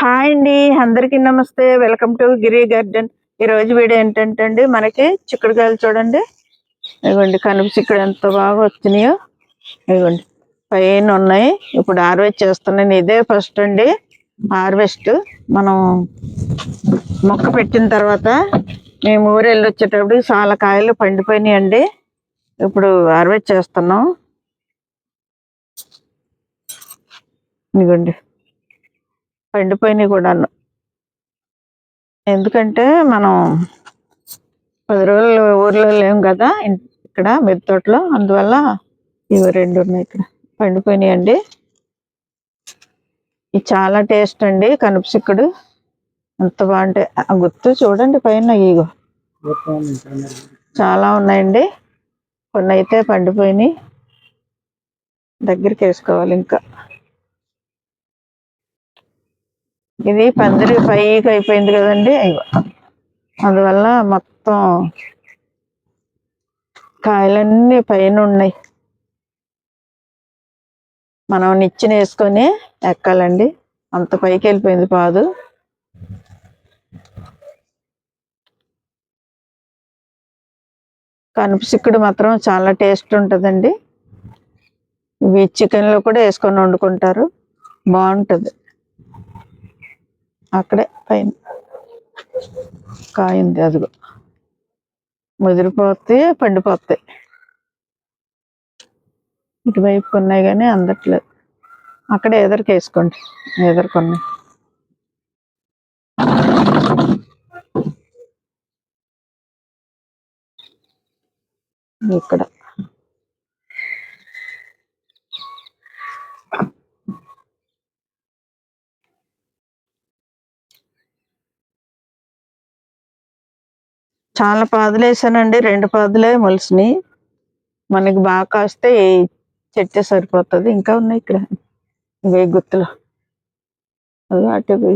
Hi అండి అందరికీ నమస్తే. Welcome to Giri garden. ఈ రోజు వీడియో ఏంటంటే అండి మనకి చిక్కుడుకాయలు చూడండి. ఇదిగోండి కనుపు చిక్కుడు ఎంత బాగా వచ్చినాయో. ఇదిగోండి పైన ఉన్నాయి. ఇప్పుడు హార్వెస్ట్ చేస్తున్నాను. ఇదే ఫస్ట్ అండి. హార్వెస్ట్ మనం మొక్క పెట్టిన తర్వాత మేము ఊరు వెళ్ళి వచ్చేటప్పుడు చాలా కాయలు పండిపోయినాయి అండి ఇప్పుడు హార్వెస్ట్ చేస్తున్నాం. ఇదిగోండి. పండిపోయినాయి కూడాను. ఎందుకంటే మనం పది రోజులు ఊర్లో లేం కదా ఇక్కడ మిద్దె తోటలో. అందువల్ల ఇవి రెండు ఉన్నాయి ఇక్కడ. పండిపోయినాయి అండి. ఇది చాలా టేస్ట్ అండి కనుపసిక్కుడు ఎంత బాగుంటాయి. ఆ గుర్తు చూడండి పైన ఈగో చాలా ఉన్నాయండి. కొన్ని అయితే పండిపోయినాయి. దగ్గరికి వేసుకోవాలి ఇంకా. ఇది పందిరి పైకి అయిపోయింది కదండి. అందువల్ల మొత్తం కాయలన్నీ పైన ఉన్నాయి. మనం నిచ్చిన వేసుకొని ఎక్కాలండి. అంత పైకి వెళ్ళిపోయింది పాదు. కనుపు చిక్కుడు మాత్రం చాలా టేస్ట్ ఉంటుందండి. ఇవి చికెన్లో కూడా వేసుకొని వండుకుంటారు. బాగుంటుంది. అక్కడే పైన కాయింది అదిగో. ముదిరిపోతే పండిపోతాయి. ఇటువైపు ఉన్నాయి కానీ అందట్లేదు. అక్కడే ఎదరికి వేసుకోండి ఎదరుకున్నాయి ఇక్కడ. చాలా పాదులు వేసానండి. రెండు పాదులే మొలిసినాయి. మనకి బాగా కాస్తే చెట్ చెట్టే సరిపోతుంది. ఇంకా ఉన్నాయి ఇక్కడ. ఇవే గుత్తులు. అవి అటు ఇవి.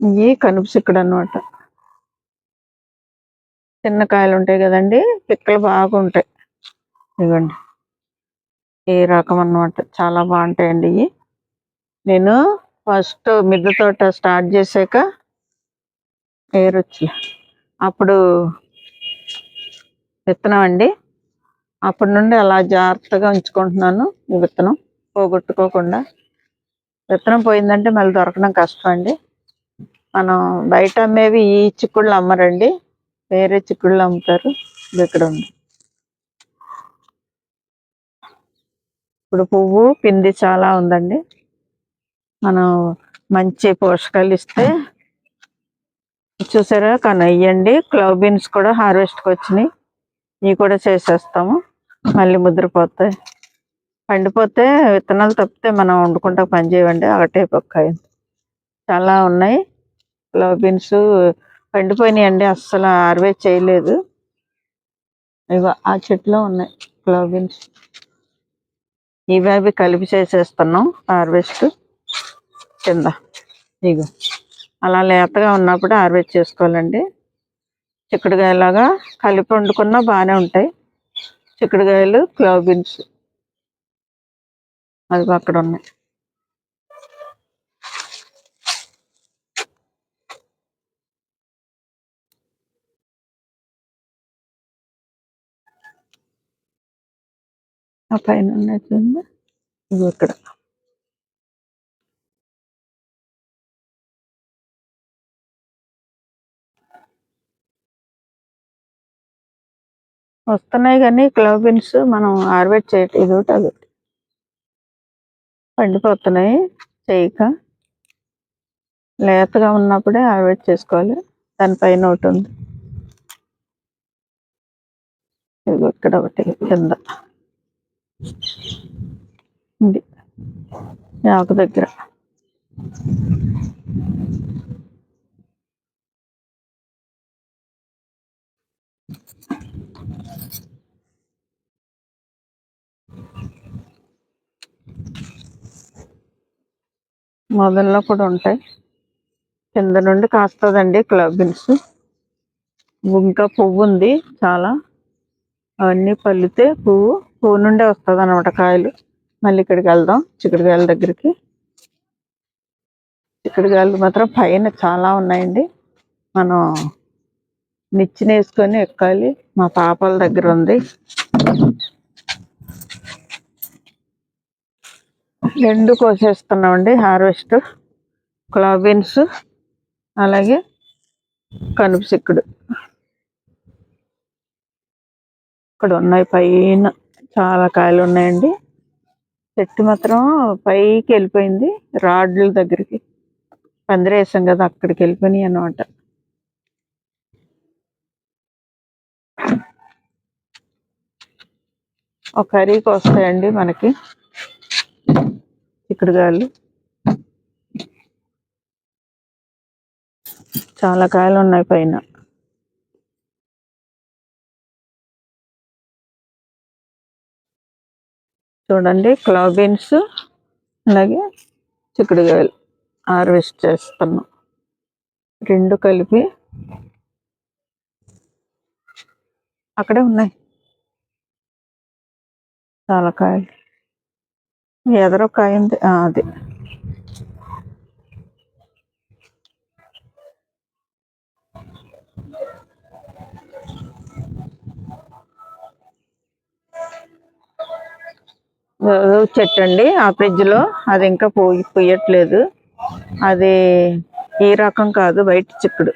కనుపుసి కనుపు చిక్కుడు అనమాట చిన్న కాయలు ఉంటాయి కదండి. పిక్కలు బాగుంటాయి ఇవ్వండి. ఏ రకం అన్నమాట. చాలా బాగుంటాయండి ఇవి నేను ఫస్ట్ మిద్దె తోట స్టార్ట్ చేసాక ఏరొచ్చి అప్పుడు విత్తనం అండి. అప్పటి నుండి అలా జాగ్రత్తగా ఉంచుకుంటున్నాను ఈ విత్తనం పోగొట్టుకోకుండా. విత్తనం పోయిందంటే మళ్ళీ దొరకడం కష్టం అండి. మనం బయట అమ్మేవి ఈ చిక్కుళ్ళు అమ్మరండి. వేరే చిక్కుళ్ళు అమ్ముతారు. ఇది ఇక్కడ ఉంది. ఇప్పుడు పువ్వు పిండి చాలా ఉందండి. మనం మంచి పోషకాలు ఇస్తే చూసారా? కానీ ఇవ్వండి క్లవ్ బీన్స్ కూడా హార్వెస్ట్కి వచ్చినాయి. ఇవి కూడా చేసేస్తాము. మళ్ళీ ముద్రపోతాయి పండిపోతే విత్తనాలు తప్పితే మనం వండుకుంటా పని చేయండి ఒకటే పక్కాయ చాలా ఉన్నాయి. క్లవ్ బీన్స్ పండిపోయినాయి అండి అస్సలు హార్వెస్ట్ చేయలేదు. ఇగో ఆ చెట్లో ఉన్నాయి క్లవ్ బీన్స్ ఇవి అవి కలిపి చేసేస్తున్నాం హార్వెస్ట్. కింద. ఇగో. అలా లేతగా ఉన్నప్పుడు ఆర్వేట్ చేసుకోవాలండి. చిక్కుడుకాయలాగా కలిపి వండుకున్నా బాగానే ఉంటాయి. చిక్కుడుకాయలు క్లవ్ బీన్స్. అది అక్కడ ఉన్నాయి. ఆ పైన ఉన్నాయి చూడండి. ఇవి ఇక్కడ. వస్తున్నాయి కానీ క్లవ్ బీన్స్ మనం హార్వెస్ట్ చేయటం ఇది ఒకటి అది ఒకటి పండిపోతున్నాయి చేయక. లేతగా ఉన్నప్పుడే హార్వెస్ట్ చేసుకోవాలి. దానిపైన ఒకటి ఉంది. ఇది ఇక్కడ ఒకటి కింద. ఇది ఆకు దగ్గర. మొదల్లో కూడా ఉంటాయి. కింద నుండి కాస్తుందండి క్లబ్ బీన్స్. ఇంకా పువ్వు ఉంది చాలా. అవన్నీ పల్లితే పువ్వు పువ్వు నుండే వస్తుంది అనమాట కాయలు. మళ్ళీ ఇక్కడికి వెళ్దాం చిక్కుడుకాయల దగ్గరికి. చిక్కుడుకాయలు మాత్రం పైన చాలా ఉన్నాయండి. మనం నిచ్చిన వేసుకొని ఎక్కాలి. మా పాపల దగ్గర ఉంది. రెండు కోసేస్తున్నామండి హార్వెస్ట్ క్లాబీన్స్ అలాగే కనుపు చిక్కుడు. ఇక్కడ ఉన్నాయి పైన చాలా కాయలు ఉన్నాయండి. చెట్టు మాత్రం పైకి వెళ్ళిపోయింది రాడ్ల దగ్గరికి. పందిరేసాం కదా అక్కడికి వెళ్ళిపోయినాయి అన్నమాట. ఒక కర్రీకి వస్తాయండి మనకి. చిక్కుడుకాయలు చాలా కాయలు ఉన్నాయి పైన. చూడండి క్లాబీన్స్ అలాగే చిక్కుడుకాయలు హార్వెస్ట్ చేస్తున్నాం. రెండు కలిపి అక్కడే ఉన్నాయి. చాలా కాయలు. ఎదరో కాయింది అది. చెట్టు అండి ఆ ఫ్రిడ్జ్లో. అది ఇంకా పోయి పోయట్లేదు. అది ఈ రకం కాదు బయట చిక్కుడు.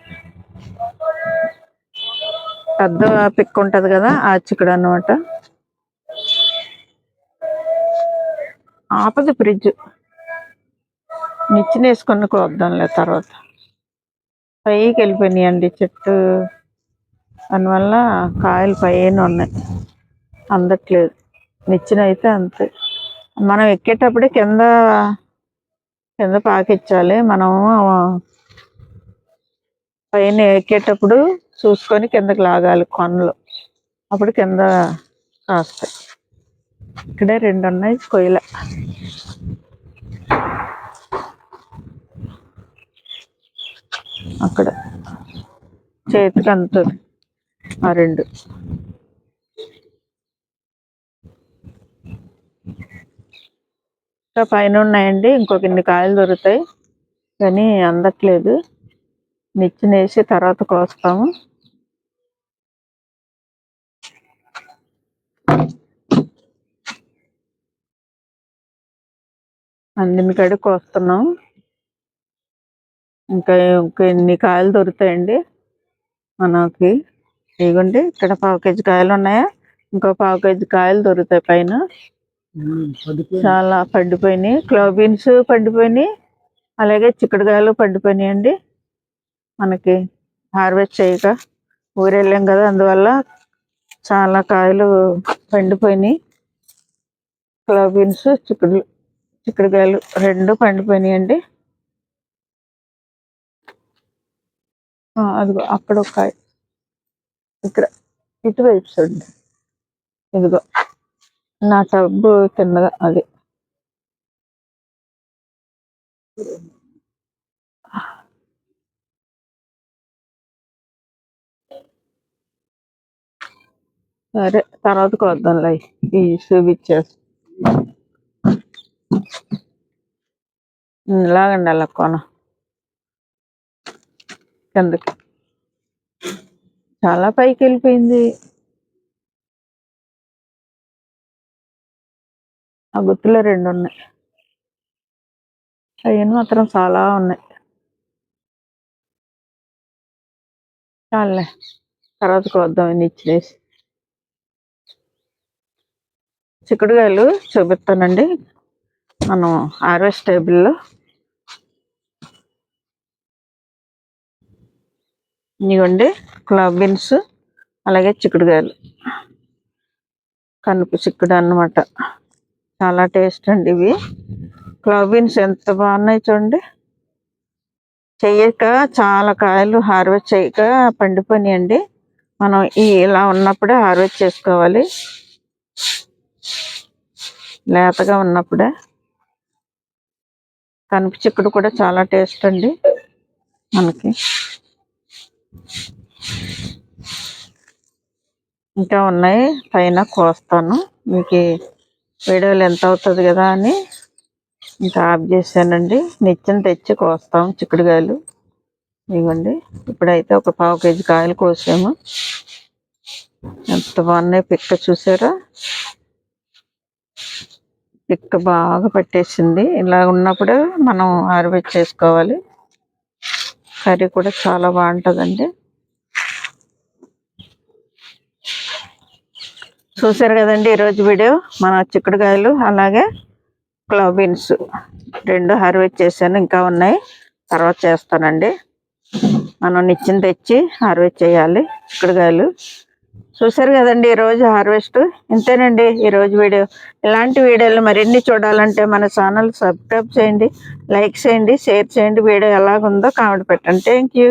పెద్ద పిక్ ఉంటుంది కదా ఆ చిక్కుడు అన్నమాట. ఆపదు ఫ్రిడ్జ్. నిచ్చెన వేసుకొని కోద్దాంలే తర్వాత. పైకి వెళ్ళిపోయినాయండి చెట్టు. దానివల్ల కాయలు పైన ఉన్నాయి. అందట్లేదు. నిచ్చిన అయితే అంతే. మనం ఎక్కేటప్పుడే కింద కింద పాకిచ్చాలి. మనము పైన ఎక్కేటప్పుడు చూసుకొని కిందకి లాగాలి కొనలు అప్పుడు కింద కాస్తాయి. ఇక్కడే రెండు ఉన్నాయి కొయ్యల అక్కడ. చేతికి అందుతుంది ఆ రెండు. ఇంకా పైన ఉన్నాయండి ఇంకొక ఇన్ని కాయలు దొరుకుతాయి. కానీ అందట్లేదు. నిచ్చినేసి తర్వాత కోస్తాము. కాడికి కోస్తున్నాం ఇంకా ఇంకా ఎన్ని కాయలు దొరుకుతాయండి? మనకి ఇదిగోండి ఇక్కడ పావు కేజీ కాయలు ఉన్నాయా? ఇంకో పావు కేజీ కాయలు దొరుకుతాయి పైన. చాలా పండిపోయినాయి. క్లోబీన్స్ పండిపోయినాయి. అలాగే చిక్కుడుకాయలు పండిపోయినాయి అండి. మనకి హార్వెస్ట్ చేయక ఊరు వెళ్ళాం కదా అందువల్ల చాలా కాయలు పండిపోయినాయి. క్లోబీన్స్ చిక్కుడు చిక్కుడుకాయలు రెండు పండిపోయినాయి అండి. ఆ, అదిగో అక్కడ ఒక కాయ. ఇక్కడ ఇటువైపు చూడండి. ఇదిగో నా టబ్బు కిందగా అది. సరే తర్వాత కొద్దాంలే. ఈ చూపించేసి లాగండి అలా కొన కిందకి. చాలా పైకి వెళ్ళిపోయింది. ఆ గుత్తులో రెండు ఉన్నాయి. అవి మాత్రం చాలా ఉన్నాయి. చాలే తర్వాత కొద్దాం ఇన్ని ఇచ్చేసి. చిక్కుడుకాయలు చూపిస్తానండి. మనం హార్వెస్ట్ టేబుల్లో కులాబ్ బీన్స్ అలాగే చిక్కుడుకాయలు. కనుపు చిక్కుడు అన్నమాట. చాలా టేస్ట్ అండి ఇవి. క్లాబీన్స్ ఎంత బాగున్నాయి చూడండి. చెయ్యక చాలా కాయలు హార్వెస్ట్ చేయక పండిపోయినాయండి. మనం ఈ ఇలా ఉన్నప్పుడే హార్వెస్ట్ చేసుకోవాలి. లేతగా ఉన్నప్పుడే. కనిపి చిక్కుడు కూడా చాలా టేస్ట్ అండి మనకి. ఇంకా ఉన్నాయి. పైన కోస్తాను. మీకు వీడియోలు ఎంత అవుతుంది కదా అని ఇంకా ఆఫ్ చేశానండి. నిత్యం తెచ్చి కోస్తాం చిక్కుడుకాయలు. ఇవ్వండి. ఇప్పుడైతే ఒక పావు కేజీ కాయలు కోసాము. ఎంత బాగున్నాయి పిక్క చూసారా? పిక్క బాగా పట్టేసింది. ఇలా ఉన్నప్పుడు మనం హార్వెస్ట్ చేసుకోవాలి. కర్రీ కూడా చాలా బాగుంటుందండి. చూసారు కదండి ఈరోజు వీడియో? మన చిక్కుడుకాయలు అలాగే క్లవ్ బీన్స్ రెండు హార్వెస్ట్ చేశాను. ఇంకా ఉన్నాయి. తర్వాత చేస్తానండి. మనం నిచ్చిన తెచ్చి హార్వెస్ట్ చేయాలి చిక్కుడుకాయలు. చూసారు కదండి ఈరోజు హార్వెస్ట్? ఇంతేనండి ఈరోజు వీడియో. ఇలాంటి వీడియోలు మరిన్ని చూడాలంటే మన ఛానల్ సబ్స్క్రైబ్ చేయండి లైక్ చేయండి షేర్ చేయండి. వీడియో ఎలాగుందో కామెంట్ పెట్టండి. Thank you